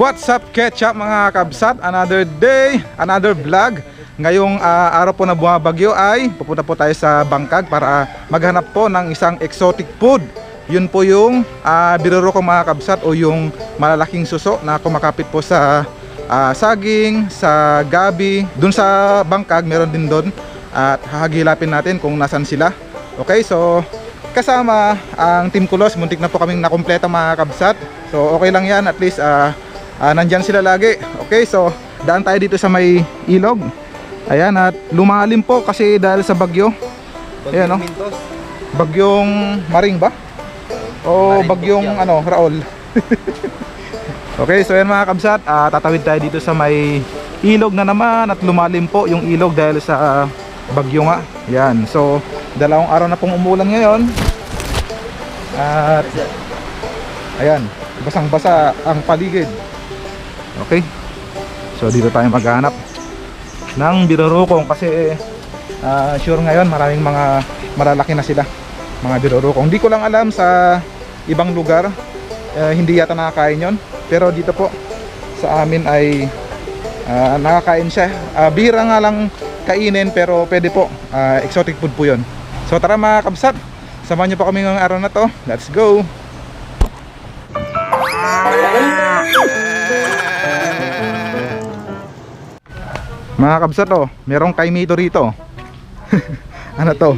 What's up ketchup mga kabsat? Another day, another vlog. Ngayong ah, araw po na bumabagyo ay pupunta po tayo sa Bangkag para maghanap po ng isang exotic food. Yun po yung uh, biruro ko mga kabsat o yung malalaking suso na kumakapit po sa ah, saging, sa gabi. Dun sa Bangkag meron din doon at hahagilapin natin kung nasan sila. Okay, so kasama ang Team Kulos, muntik na po kaming nakumpleto mga kabsat. So okay lang yan, at least ah, ah, nandyan sila lagi. Okay, so daan tayo dito sa may ilog. Ayan, at lumalim po kasi dahil sa bagyo. Ayan, no? Bagyong Maring ba? O bagyong ano, Raol. okay, so yan mga kabsat, ah, tatawid tayo dito sa may ilog na naman at lumalim po yung ilog dahil sa ah, bagyo nga. Yan, so dalawang araw na pong umulan ngayon. At ayan, basang-basa ang paligid. Okay. So dito tayo maghanap ng birorokong kasi ah, sure ngayon maraming mga malalaki na sila mga birorokong. Hindi ko lang alam sa ibang lugar eh, hindi yata nakakain yon pero dito po sa amin ay ah, nakakain siya. Ah, bihira nga lang kainin pero pwede po. Ah, exotic food po yon. So tara mga kabsat, samahan niyo po kami ngayong araw na to. Let's go! Mga kabsat oh, merong kaimito rito. ano to?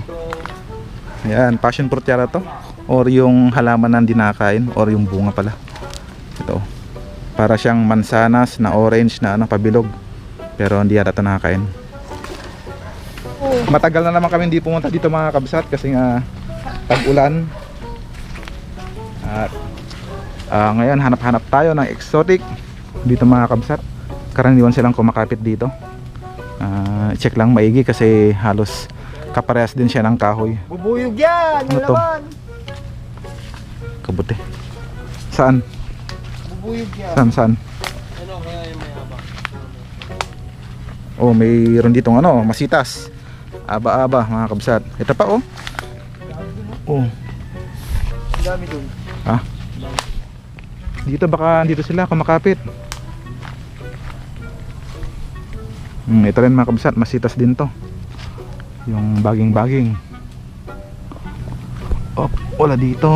Ayan, passion fruit yara to. Or yung halaman na hindi nakakain or yung bunga pala. Ito. Para siyang mansanas na orange na ano, pabilog. Pero hindi yata ito nakakain. Matagal na naman kami hindi pumunta dito mga kabsat kasi nga tag-ulan. At ah, ngayon hanap-hanap tayo ng exotic dito mga kabsat. Karaniwan silang kumakapit dito. Ah, check lang maigi kasi halos kaparehas din siya ng kahoy. Bubuyog yan! Ano to? Kabuti. Saan? Bubuyog yan. Saan? Saan? Ano kaya yung may habang? Oh, mayroon ditong ano, masitas. Aba-aba mga kabsat. Ito pa oh. Oh, Ang dami dun. dito baka dito sila kumakapit. Hmm, ito rin mga kabsat, masitas din to. Yung baging-baging. Oh, wala dito.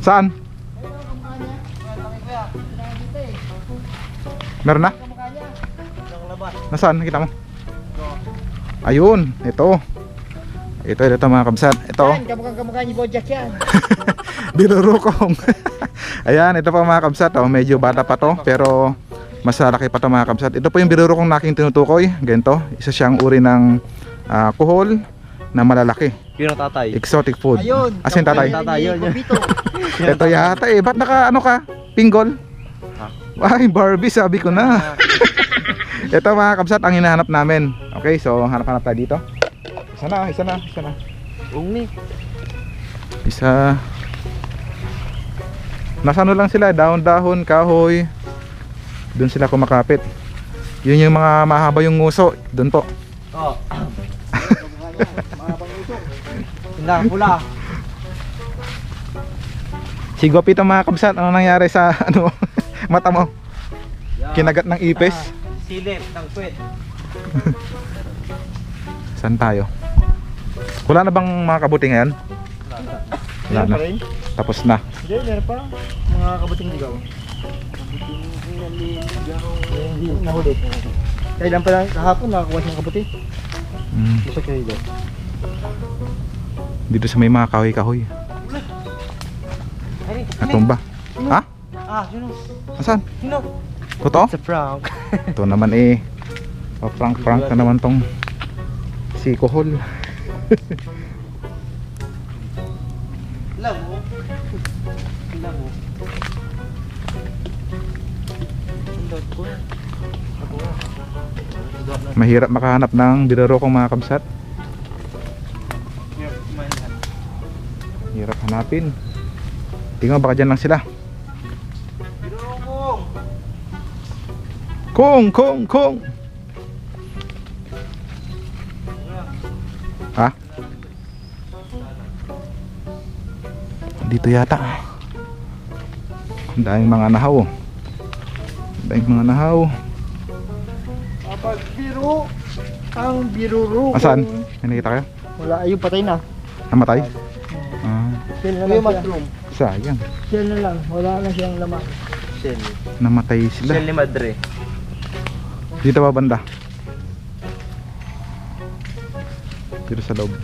Saan? Meron na? Nasaan? Nakita mo? Ayun, ito. Ito, ito mga kabsat. Ito. Yan, kamukhang kamukha ni Bojack yan. Dinurukong. Ayan, ito pa mga kabsat. Oh, medyo bata pa to, pero mas laki pa to mga kabsat. Ito po yung birurukong na aking tinutukoy. Ganito. Isa siyang uri ng ah, kuhol na malalaki. Yun ang tatay. Exotic food. Ayun. Asin tatay. kamukha ni Tatay, yun, yun. Ito yata eh. Ba't naka ano ka? Pinggol? Ay, Barbie sabi ko na. Ito mga kabsat ang hinahanap namin. Okay, so hanap-hanap tayo dito. Isa na, isa na, isa na. Umi. Isa. Nasa ano lang sila, dahon-dahon, kahoy. Doon sila kumakapit. Yun yung mga mahaba yung nguso. Doon po. Oh. Mahabang. Yun lang, pula. Si Gopito mga kabsat, ano nangyari sa ano mata mo? Kinagat ng ipis. Silip ng kwet. Saan tayo? Wala na bang mga kabuti ngayon? Wala na. Tapos na. Hindi, meron pa. Mga kabuting ligaw. Hindi nahuli. Kailan pa lang kahapon nakakuha siyang kabuti. Mm. Gusto kayo. Dito sa may mga kahoy-kahoy. Natumba. Ha? Ah, yun o. Asan? Yun o. Totoo? It's a prank. Ito naman eh. Pa-prank-prank na naman tong si Kohol. Mahirap makahanap ng birorokong mga kabsat. Hirap hanapin. Tingnan baka dyan lang sila. Kong, kong, kong. Ha? Dito yata. Ang daming mga nahaw. Ang daming mga nahaw. Kapag biro, ang biruro. Asan? May nakita kayo? Wala, ayun patay na. Namatay? Ah, Shell na lang siya. sayang. Shell na lang, wala na siyang laman. Shell. Namatay sila. Shell ni Madre. Dito ba banda? Dito sa loob.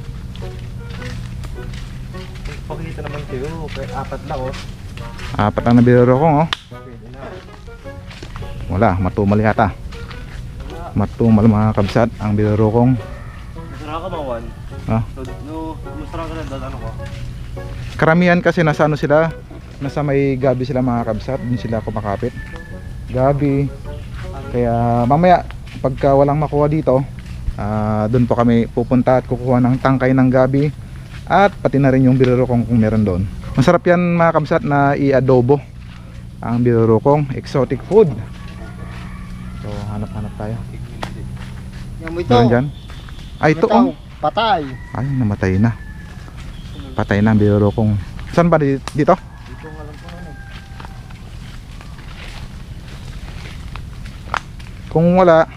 Pakita naman kayo. Kaya apat lang oh. Apat ang nabiro ko, oh. Pwede na. Wala, matumal yata. Matumal mga kabsat ang biro kong. Masarap ka mawan. Ah. No, no, masarap ka na. Ano ko? Karamihan kasi nasa ano sila, nasa may gabi sila mga kabsat, din sila kumakapit. Gabi. Kaya mamaya pagka walang makuha dito, ah doon po kami pupunta at kukuha ng tangkay ng gabi at pati na rin yung biro kong kung meron doon. Masarap yan mga kabsat na i-adobo ang biro kong exotic food. So hanap-hanap tayo. Mo ito. Meron dyan? Ay ito oh. Patay. Ay, namatay na. Patay na ang biro kong. Saan ba di- dito? Dito nga lang po ano. Kung wala,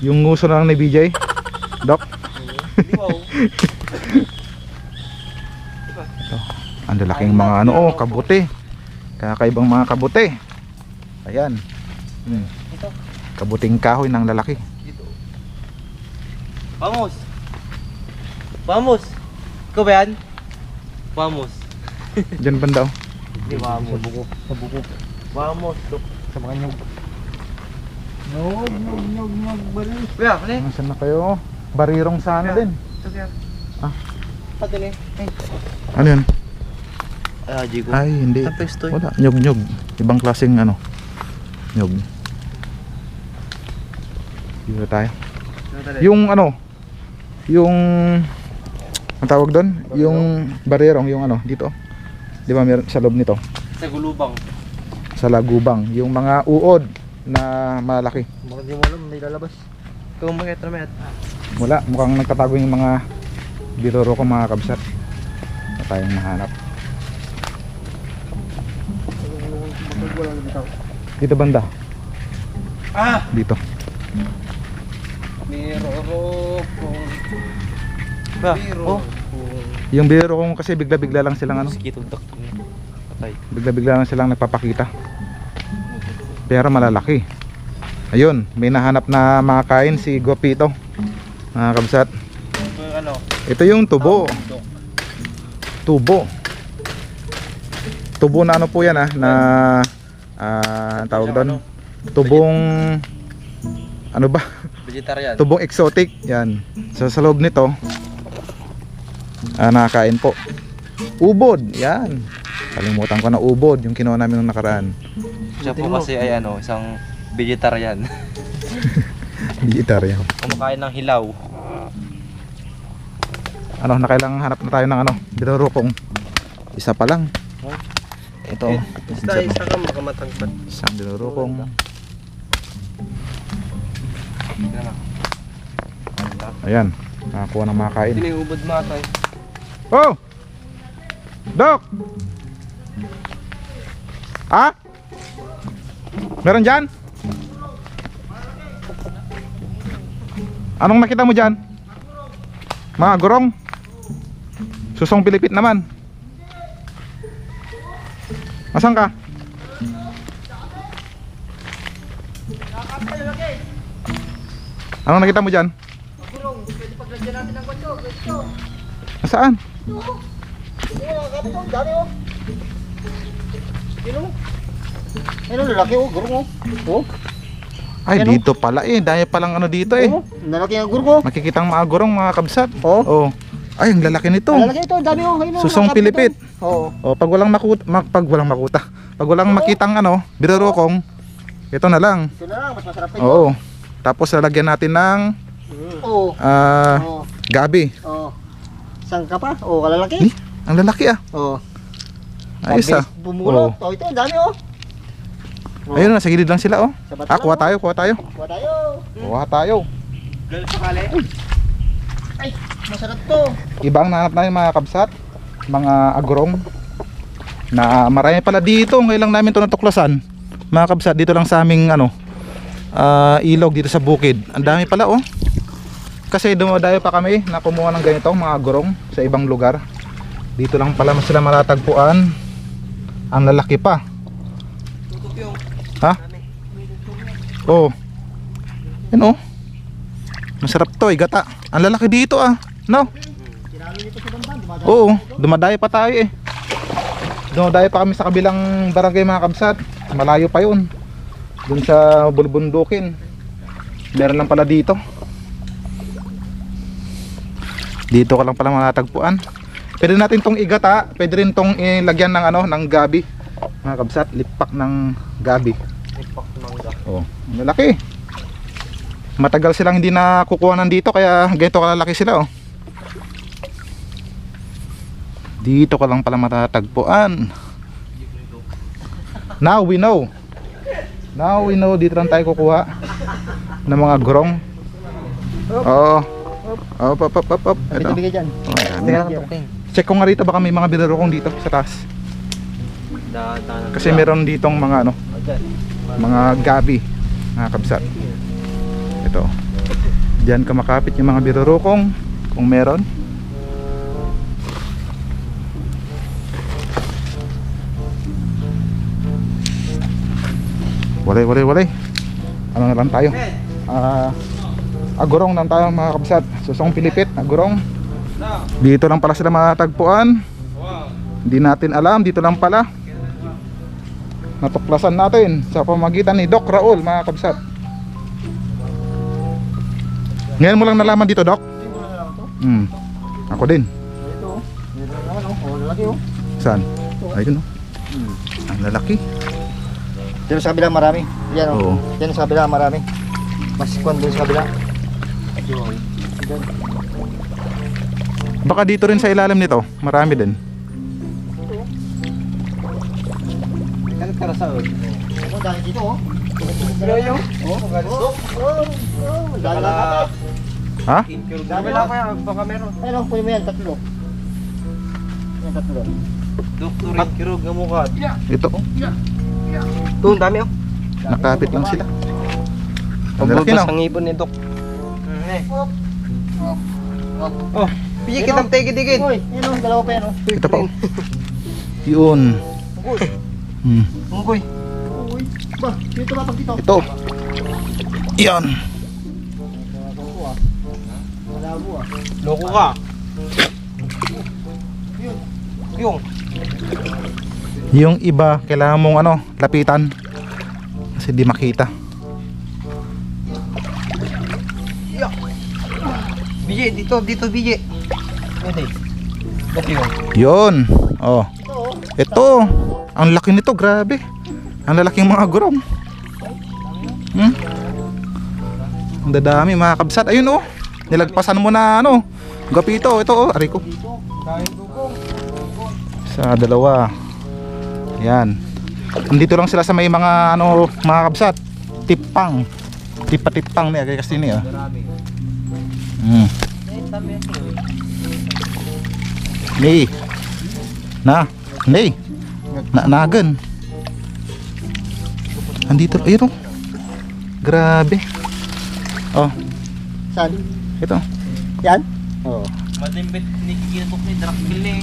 yung nguso na lang ni BJ. Dok, Hindi wow. ang lalaking mga ano, oh, kabuti. Kakaibang mga kabuti. Ayan. Hmm. Ito. Kabuting kahoy ng lalaki. Vamos! Vamos! Ikaw ba yan? Vamos! Diyan banda oh. Hindi, vamos. Sa buko. Sa buko. Vamos! Dok. Sa mga nyog. Nyog, nyog, nyog, nyog, balis. Kuya, ano eh? Nasaan na kayo? Barirong sana din. Ito kaya. Ah. Pati ni. Ay. Ano yun? Ah, Jigo. Ay, hindi. Sa pesto. Wala, nyog-nyog. Ibang klaseng ano. Nyog. Dito tayo. Yung ano, yung ang tawag doon, yung barerong, yung ano, dito. 'Di ba meron sa loob nito? Sa gulubang. Sa lagubang, yung mga uod na malaki. Baka di mo alam, may lalabas. Makita naman yan. Wala, mukhang nagtatago yung mga biroro ko mga kabsat. Na tayong mahanap. Bakit na? Dito banda, Ah! dito. Ko. Ba? Oh. Yung biroro ko kasi bigla-bigla lang silang ano, Mosquito duck. Patay. bigla-bigla lang silang nagpapakita. Pero malalaki. Ayun, may nahanap na mga kain si Gopito. Mga kabsat. Ito yung ano? Ito yung tubo. Tubo. Tubo na ano po yan ah, na ah, tawag doon. Tubong ano ba? Vegetarian. Tubong exotic. Yan. So sa loob nito ah, nakakain po. Ubod. Yan. Kalimutan ko na ubod yung kinuha namin nung nakaraan. Siya po kasi ay ano, isang vegetarian. Vegetarian. Kumakain ng hilaw. Ano, nakailangan hanap na tayo ng ano, binurukong. Isa pa lang. Ito. Basta isa ka makamatangpat. Isang binurukong. Ayan. Nakakuha ng mga kain. Tiniubod mga tayo. Oh! Dok! Ah? Meron dyan? Anong nakita mo dyan? Mga gurong? Susong Pilipit naman. Asan ka? Anong nakita mo dyan? Gurong, pwede paglagyan natin ng kwanto. Pwede Nasaan? Oo, kapit oh, dami oh. Yun oh. Ayun oh, lalaki oh, gurong oh. Oh, Ay, Ano? dito pala eh. Dahil palang ano dito eh. oh, lalaki ang gurong oh. Makikitang mga gurong, mga kabsat. Oh. Oh. Ay, ang lalaki nito. Ang lalaki ito, dami oh. Ayun oh, Susong nakakapit Pilipit. oh. Oo. Oh, pag walang makuta, pag walang makuta. Pag walang makitang ano, birorokong, ito na lang. Ito na lang, mas masarap ito. Oo. Tapos lalagyan natin ng Oo. ah, Oo. gabi. Oo. Saan ka pa? Oo, kalalaki. Eh, ang lalaki ah. Oo. Ayos ah. Bumulot. Oh, ito, ang dami oh. Ayun, nasa gilid lang sila oh. Sa Ah, kuha oh. tayo, kuha tayo. Kuha tayo. Kuha tayo. Lalo sa kali. Ay, masarap to. Iba ang nahanap namin mga kabsat. Mga agrong. Na marami pala dito. Ngayon lang namin to natuklasan. Mga kabsat, dito lang sa aming ano, ah, ilog dito sa bukid. Ang dami pala oh. Kasi dumadayo pa kami na kumuha ng ganito mga gurong sa ibang lugar. Dito lang pala mas sila matatagpuan. Ang lalaki pa. Ha? Oh. Yan oh. Masarap to, eh, gata. Ang lalaki dito ah. No? Oo, dumadayo pa tayo eh. Dumadayo pa kami sa kabilang barangay mga kabsat. Malayo pa yun. Dun sa bulbundukin. Meron lang pala dito. Dito ka lang pala matatagpuan. Pwede natin tong igata, pwede rin tong ilagyan ng ano, ng gabi. Mga kabsat, lipak ng gabi. Ipak mangga. Oh, malaki. Matagal silang hindi na kukuha nandito kaya ganito kalalaki sila oh. Dito ka lang pala matatagpuan. Now we know. Now we know dito lang tayo kukuha ng mga grong. Oo. Oh, up, up, up, up. Ito. Bigay dyan. Oh. Check ko nga rito baka may mga binarokong dito sa taas. Kasi meron ditong mga ano, mga gabi, mga kabsat. Ito. Diyan ka makapit yung mga birorokong kung meron. Walay, walay, walay. Ano na lang tayo? Ah, agurong lang tayo mga kabsat. Susong Pilipit, agurong. Dito lang pala sila matagpuan. Hindi natin alam, dito lang pala. Natuklasan natin sa pamagitan ni Doc Raul, mga kabsat. Ngayon mo lang nalaman dito, Doc? Hmm. Ako din. Ito oh. Oh. Saan? Ayun, oh. Ang lalaki. Diyan sa kabila marami. Yan Oo. oh. Diyan sa kabila marami. Mas kwan doon sa kabila. Baka dito rin sa ilalim nito, marami din. Kalit ka sa oh. Oh, dahil dito oh. Yo Oh, oh, oh, oh. Dahil lang kata. Ha? Dami lang kaya baka meron. Oh, kunin mo yan tatlo. Yan tatlo. Doktor, kirog nga mukha. Ito, oh. Doon, dami oh. Nakapit lang sila. Ang lalaki, no? ang ibon ni Dok. Oh, Pigi kitang tigid-tigid. Uy, yan oh, dalawa pa yan oh. Ito pa, oh. Yun. Hmm. Unggoy. Uy, ba, dito ba pag dito? Ito. Yan. Loko ka. Yung. Yung iba, kailangan mong ano, lapitan. Kasi di makita. Bije, dito, dito. Dok yun. Oh. Ito oh. Ito. Ang laki nito, grabe. Ang lalaking mga gurong. Hmm? Ang dadami mga kabsat. Ayun oh. Nilagpasan mo na ano. Gapito. Ito oh. Aray ko. Sa dalawa. Yan. Nandito lang sila sa may mga ano mga kabsat. Tipang. Tipa-tipang niya. Kaya kasi niya. Hmm. Ni. Na. Ni. Na nagan. Andito, ayun oh. Grabe. Oh, Saan? ito. Yan? Oo. Madimbit ni Kikinatok ni Drakbil eh.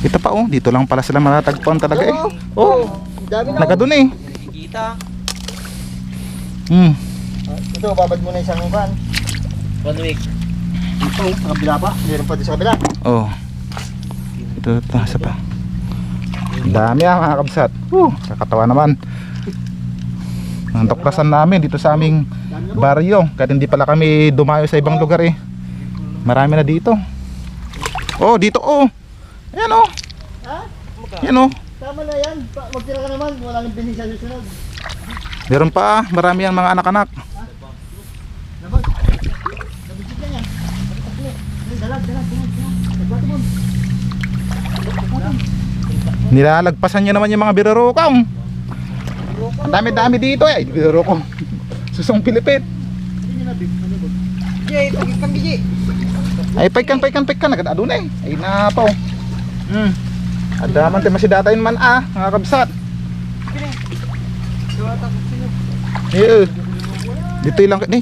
Ito pa oh, dito lang pala sila matatagpuan talaga eh. Oh, Dami na. naga dun eh. Kita. Hmm. Ito, babad mo na isang kan. One week. Ito, sa kabila pa. Meron pa din sa kabila. Oh. Ito, ito, isa pa. Dami ah mga kabsat. Uh, kakatawa naman. Ang tuklasan namin dito sa aming baryo. Kahit hindi pala kami dumayo sa ibang lugar eh. Marami na dito. Oh, dito oh. Ayan oh. Ha? Yan oh. Tama na yan. Magtira ka naman. Wala nang bilis sa susunod. Meron pa ah. Marami ang mga anak-anak. Labag. Labag ka yan. Dalag, dalag, dalag, dalag. Nagbati mo. Nilalagpasan niya naman yung mga birorokong. Ang dami-dami dito eh. Birorokong. Susong Pilipit. Ay, paikan, paikan, paikan. Agad ado na eh. Ay, napaw. Hmm. Adaman tayo masidatain man ah, mga kabsat. Iya. Dito lang ni.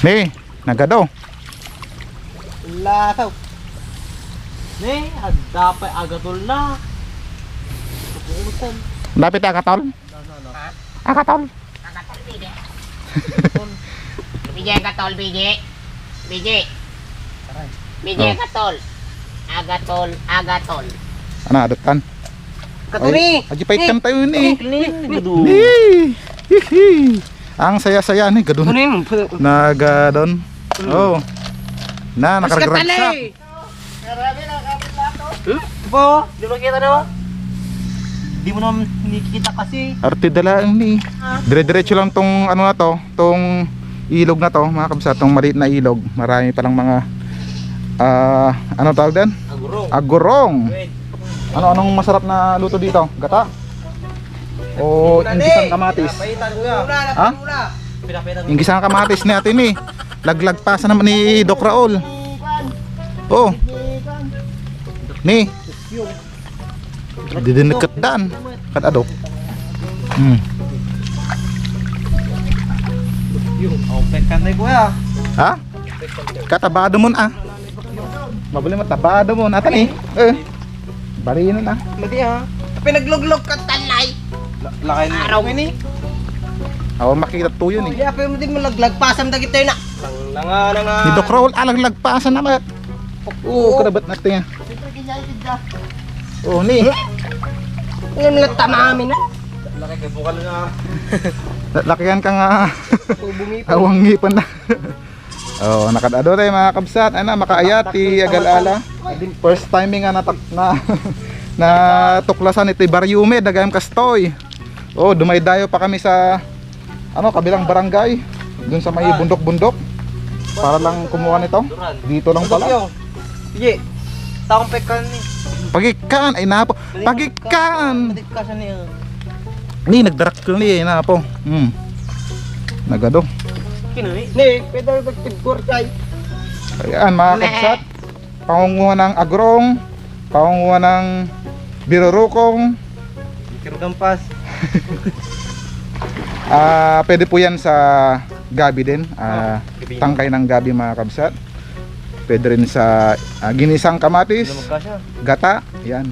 Ni, nagado. Lakaw. Ne, dapat agatol na. Lapit ka tol. Akatol. Bigay ka tol, bigay. Bigay. Bigay Oh. ka tol. Agatol, agatol. Ano adotan? Katuni. Aji pait kan tayo ni. Hihi. Ang saya-saya ni gadun. Kunin. Nagadon. Oh. Na nakaragraksa. Katalay. Po, di ba kita na? Di mo naman nakikita kasi. Arte dala ni. Dire-diretso lang tong ano na to, tong ilog na to, mga kabsa, tong maliit na ilog. Marami palang mga ah ano tawag din? Aguro. Agurong. Ano anong masarap na luto dito? Gata? O inggisang kamatis? Ha? Inggisang kamatis ni ate ni. Laglag pa sa naman ni Doc Raul. Oh. Ni. Didineket dan. Kat adok. Hmm. Yung, oh, pekan na ko ya. Ha? Katabado mo na ah. Mabuli mo tabado mo natan eh. Eh. Bari na na. Mati ha. Pinagluglog ka Talay. Lakay ni. Araw. ni. Awa makita tuyo ni. Kaya pa mo din malaglag-pasam na kita na. Langa na nga. Ni Doc Raul alag lagpasan naman. Oo, karabat natin yan. Oh, ni. Ngayon lang tamamin na. Laki kay bukal nga. Lakihan ka nga. Awang ngipan na. oh, nakadado tayo mga kabsat. Ano, makaayat ti Agalala. First time nga natak na na tuklasan ito Baryume, dagayam kastoy. Oh, dumaydayo pa kami sa ano, kabilang barangay. Doon sa may bundok-bundok. Para lang kumuha nito. Dito lang pala. Sige. Taong pekan ni. Pagikan ay napo. Pagikan. Niya. Ni nagdarak ko ni napo. Hmm. Nagado. Kinoy. Ni, pwede magtigor kay. Ayan mga kabsat. Pangunguha ng agrong, pangunguha ng birurukong, Kirgampas. ah pwede po yan sa gabi din, ah, tangkay ng gabi mga kabsat. Pwede rin sa ah, ginisang kamatis, Lumag ka siya. gata, yan.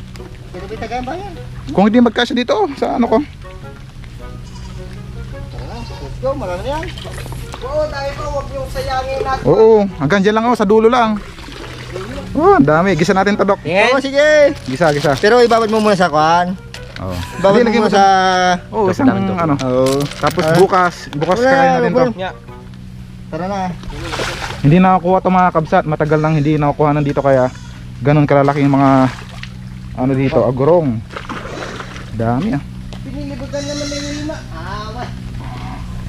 Pwede ba tagayan ba yan? Kung hindi magkasya dito, sa ano ko, Let's go, marami na yan. Oo, dahil pa huwag niyong sayangin natin. oo, hanggang dyan lang ako, sa dulo lang. Oh, ang dami. Gisa natin to, Dok. Oo, sige. Gisa, gisa. Pero ibabad mo muna sa kwan. Oh. Babad Hindi, mo muna sa... Oh, isang ano. Oo. Tapos Ah. bukas, bukas Wala, kakain natin to. wala. Tara na. Hindi nakakuha to mga kabsat, matagal nang hindi nakukuha nandito kaya ganun kalalaki yung mga ano dito, agurong. Dami ah. Pinilibutan naman na yung lima. Wala.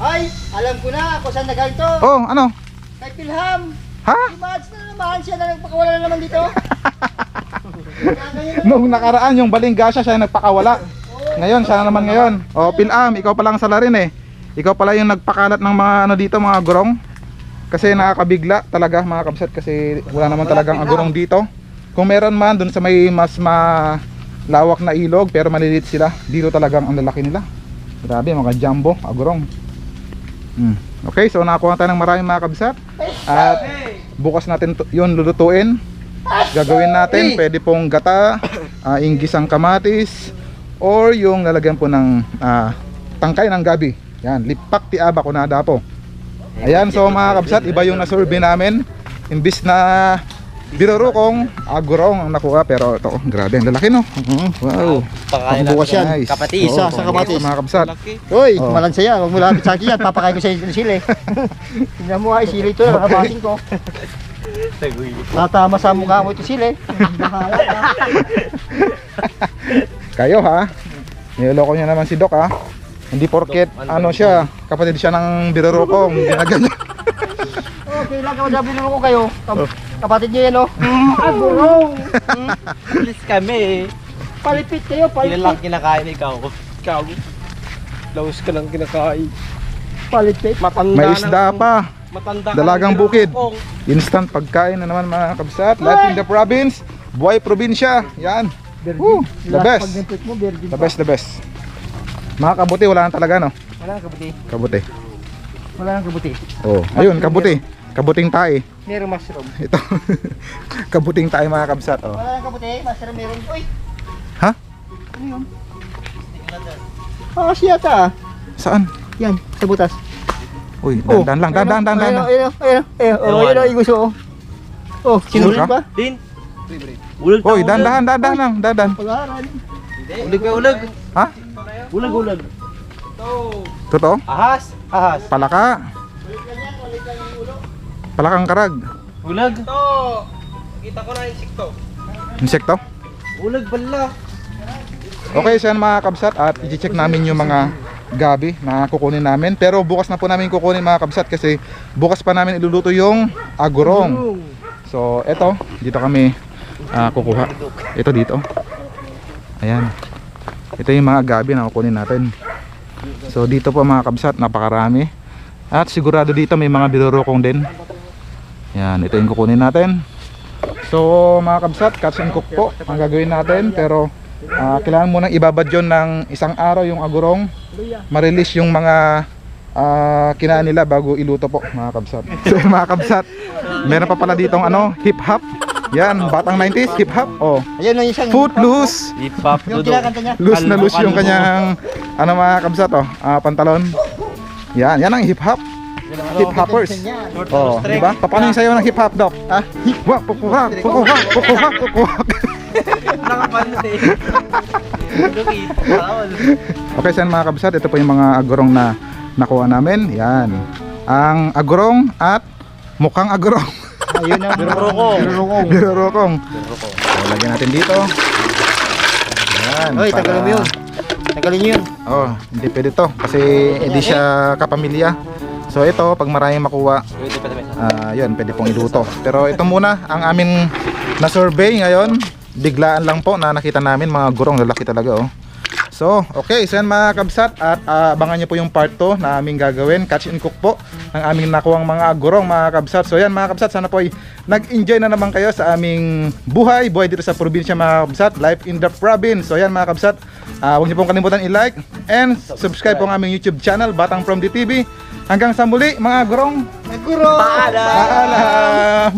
Ay, alam ko na kung saan nagaling to. Oh, ano? Kay Pilham. Ha? Si Mads na naman siya na nagpakawala na naman dito. Nung nakaraan yung balingga siya, siya nagpakawala. Ngayon, siya na naman ngayon. Oh, Pilam, ikaw pala ang salarin eh. Ikaw pala yung nagpakalat ng mga ano dito, mga agurong. Kasi nakakabigla talaga mga kabsat kasi wala naman talagang agurong dito. Kung meron man dun sa may mas malawak na ilog pero maliliit sila, dito talagang ang lalaki nila. Grabe mga jumbo, agurong. Hmm. Okay, so nakakuha tayo ng maraming mga kabsat. At bukas natin yun lulutuin. Gagawin natin, pwede pong gata, ah, inggisang kamatis, or yung lalagyan po ng ah, tangkay ng gabi. Yan, lipak ti aba ko nada po. Ayan, so mga kabsat, iba yung na-survey namin. Imbis na birurukong, agurong ang nakuha. Pero ito, oh, grabe, ang lalaki no. Mhm, Wow. Pakain Pangbukas yan. Nice. Kapatis. Isa sa kamatis. Mga kabsat. Uy, Oh. malansa yan. Huwag mo lapit sa akin yan. Papakain ko sa iyo ng sili. Tingnan mo ay sili ito. Nakabasin ko. Tatama sa mukha mo ito sili. Bahala ka. Kayo ha. Niloloko niya naman si Doc ha. Hindi porket ano siya, kapatid siya ng birurukong. Ginaganyan. Okay lang kung sabi ko kayo. Kap- Kapatid niyo yan oh. Agurong. Alis kami. Palipit kayo, palipit. Kinakain ikaw. Ikaw. Laos ka ng kinakain. Palit eh. Matanda May ng- isda pa. Matanda ka Dalagang ng bukid. kinakong. Instant pagkain na naman mga kabsat. Life in the province. Buhay probinsya. Yan. Woo, the best. pag-input mo, virgin The pa. best, the best. Mga kabuti, wala na talaga, no? Wala nang kabuti. Kabuti. Wala nang kabuti. Oh, ayun, kabuti. Kabuting tae. Merong mushroom. Ito. kabuting tae mga kabsat, oh. Wala nang kabuti, master meron. Uy! Ha? Ano yun? Ah, siya ta. Saan? Yan, sa butas. Uy, dandan lang, dandan, dandan, dandan. Ayun, ayun, ayun, ayun, oh, ayun, ayun, gusto, oh. Oh, sinulit ba? Din. Uy, dandan, dandan lang, dandan. Pag-aaral. Ulag ka ulag. Ha? Ulag ulag. Totoo? Ahas. Ahas. Palaka. Palakang karag. Ulag. To. Kita ko na insekto. Insekto? Ulag bala. Okay, so yan mga kabsat at i-check namin yung mga gabi na kukunin namin. Pero bukas na po namin kukunin mga kabsat kasi bukas pa namin iluluto yung agurong. So, eto, dito kami ah, kukuha. Ito dito. Ayan. Ito yung mga gabi na kukunin natin. So, dito po mga kabsat, napakarami. At sigurado dito may mga birurokong din. Yan, ito yung kukunin natin. So, mga kabsat, catch and cook po ang gagawin natin. Pero, ah, kailangan munang ibabad yun ng isang araw yung agurong. Ma-release yung mga ah, kinain nila bago iluto po, mga kabsat. So, mga kabsat, meron pa pala ditong ano, hip-hop. Yan, batang 90s, hip-hop. Oh, Ayun na isang... footloose. Hip hop Yung kinakanta niya. Loose na loose yung kanyang ano mga kabsat oh, ah, pantalon. Yan, yan ang hip hop. Hip hoppers. Oh, di ba? Paano yung sayo ng hip hop, Doc? Ah, hip hop, pukuha, pukuha, pukuha, pukuha. Nakapanot eh. Okay, saan mga kabsat? Ito po yung mga agurong na nakuha namin. Yan. Ang agurong at mukhang agurong. Ayun ang... Birurokong. Birurokong. Birurokong. So, lagyan natin dito. Yan. Hoy, para- tagalin mo yun. Tagalin niyo yun. Oh, hindi pwede to kasi hindi siya kapamilya. So ito, pag maraming makuha, ah yun, pwede pong iluto. Pero ito muna, ang aming na-survey ngayon, biglaan lang po na nakita namin mga gurong lalaki talaga oh. So, okay, so yan mga kabsat at ah, abangan nyo po yung part 2 na aming gagawin, catch and cook po ng aming nakuwang mga gurong mga kabsat. So yan mga kabsat, sana po ay nag-enjoy na naman kayo sa aming buhay, buhay dito sa probinsya mga kabsat, life in the province. So yan mga kabsat, ah, huwag niyo pong kalimutan i-like and subscribe po ang aming YouTube channel, Batang From the TV. Hanggang sa muli mga gurong, Nagkuro! paalam!